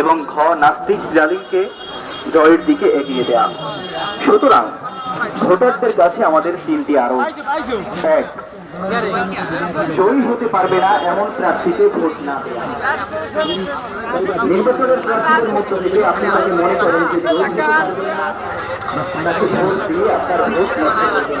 এবং ঘ নাস্তিক জালিমকে জয়ের দিকে এগিয়ে দেয়া। সুতরাং ভোটারদের কাছে আমাদের তিনটি আরও এক, জয়ী হতে পারবে না এমন প্রার্থীকে ভোট না দেয়া। নির্বাচনের প্রার্থীদের মধ্য থেকে আপনি তাকে মনে করেন যে তাকে ভোট দিয়ে আপনার ভোট নষ্ট করবেন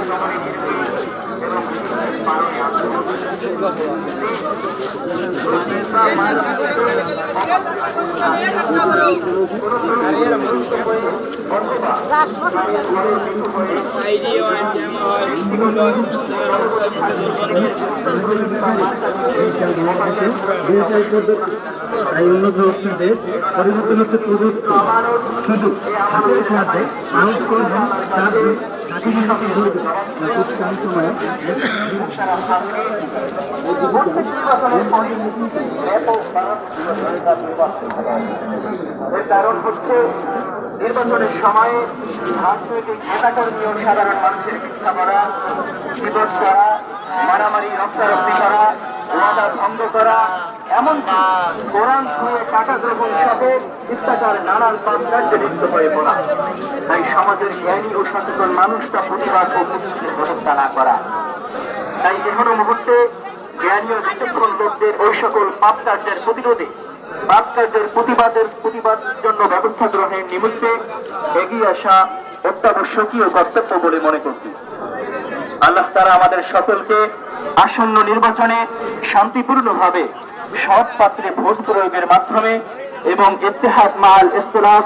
না তাই উন্নত হচ্ছে পরিবর্তন হচ্ছে প্রযুক্তি শুধু হাতের করবেন তার এর কারণ হচ্ছে নির্বাচনের সময়ে রাজনৈতিক নেতাকর্মী ও সাধারণ মানুষের ভিক্ষা করা, বিপদ করা, মারামারি, রক্তারক্তি করা ওয়াদা ভঙ্গ করা এমনকি কোরআন টাকা নানান লিপ্ত হয়ে পড়া। তাই সমাজের জ্ঞানী ও সচেতন মানুষটা প্রতিবাদ ও ব্যবস্থা না করা। তাই যে কোনো মুহূর্তে জ্ঞানী ও বিচক্ষণ লোকদের ওই সকল প্রতিরোধে প্রতিবাদের প্রতিবাদের জন্য ব্যবস্থা গ্রহণের নিমিত্তে এগিয়ে আসা অত্যাবশ্যকীয় কর্তব্য বলে মনে করছি। আল্লাহ তারা আমাদের সকলকে আসন্ন নির্বাচনে শান্তিপূর্ণভাবে সৎ পাত্রে ভোট প্রয়োগের মাধ্যমে এবং ইত্তেহাদ মাল ইস্তলাফ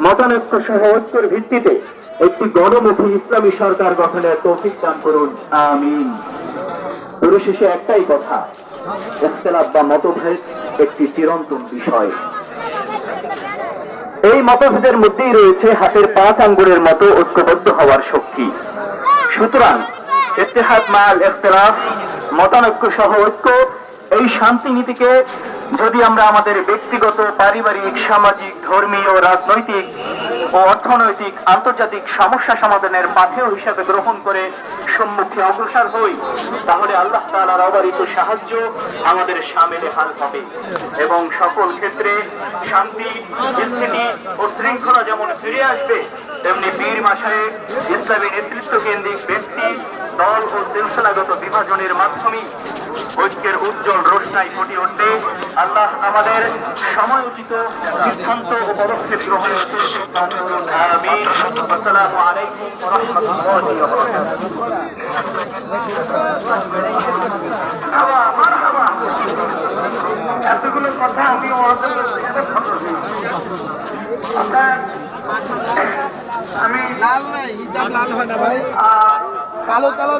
মতানৈক্য সহ ঐক্যের ভিত্তিতে একটি গণমুখী ইসলামী সরকার গঠনের তৌফিক দান করুন। আমিন। পরিশেষে একটাই কথা ইখতিলাফ বা মতভেদ একটি চিরন্তন বিষয়। এই মতভেদের মধ্যেই রয়েছে হাতের পাঁচ আঙ্গুরের মতো ঐক্যবদ্ধ হওয়ার শক্তি। সুতরাং ইত্তেহাদ, মাল, ইখতিলাফ মতানৈক্য সহ ঐক্য এই শান্তি নীতিকে যদি আমরা আমাদের ব্যক্তিগত, পারিবারিক, সামাজিক, ধর্মীয়, রাজনৈতিক ও অর্থনৈতিক, আন্তর্জাতিক সমস্যা সমাধানের পাথেয় হিসাবে গ্রহণ করে সম্মুখে অগ্রসর হই, তাহলে আল্লাহ তাআলার অবারিত সাহায্য আমাদের সামিলে হাল হবে। এবং সকল ক্ষেত্রে শান্তি, স্থিতি ও শৃঙ্খলা যেমন ফিরে আসবে, তেমনি বীর মাসায় ইসলামী নেতৃত্ব কেন্দ্রিক ব্যক্তি, দল ও সিলসিলাগত বিভাজনের মাধ্যমে ঐক্যের উজ্জ্বল রোশনাই ফুটে উঠবে। আল্লাহ আমাদের সময়োচিত সিদ্ধান্ত ও পদক্ষেপ গ্রহণের। আসসালামু আলাইকুম। এতগুলো কথা আমি আমি লাল নাই হিজাব লাল হয় না ভাই কালো কালো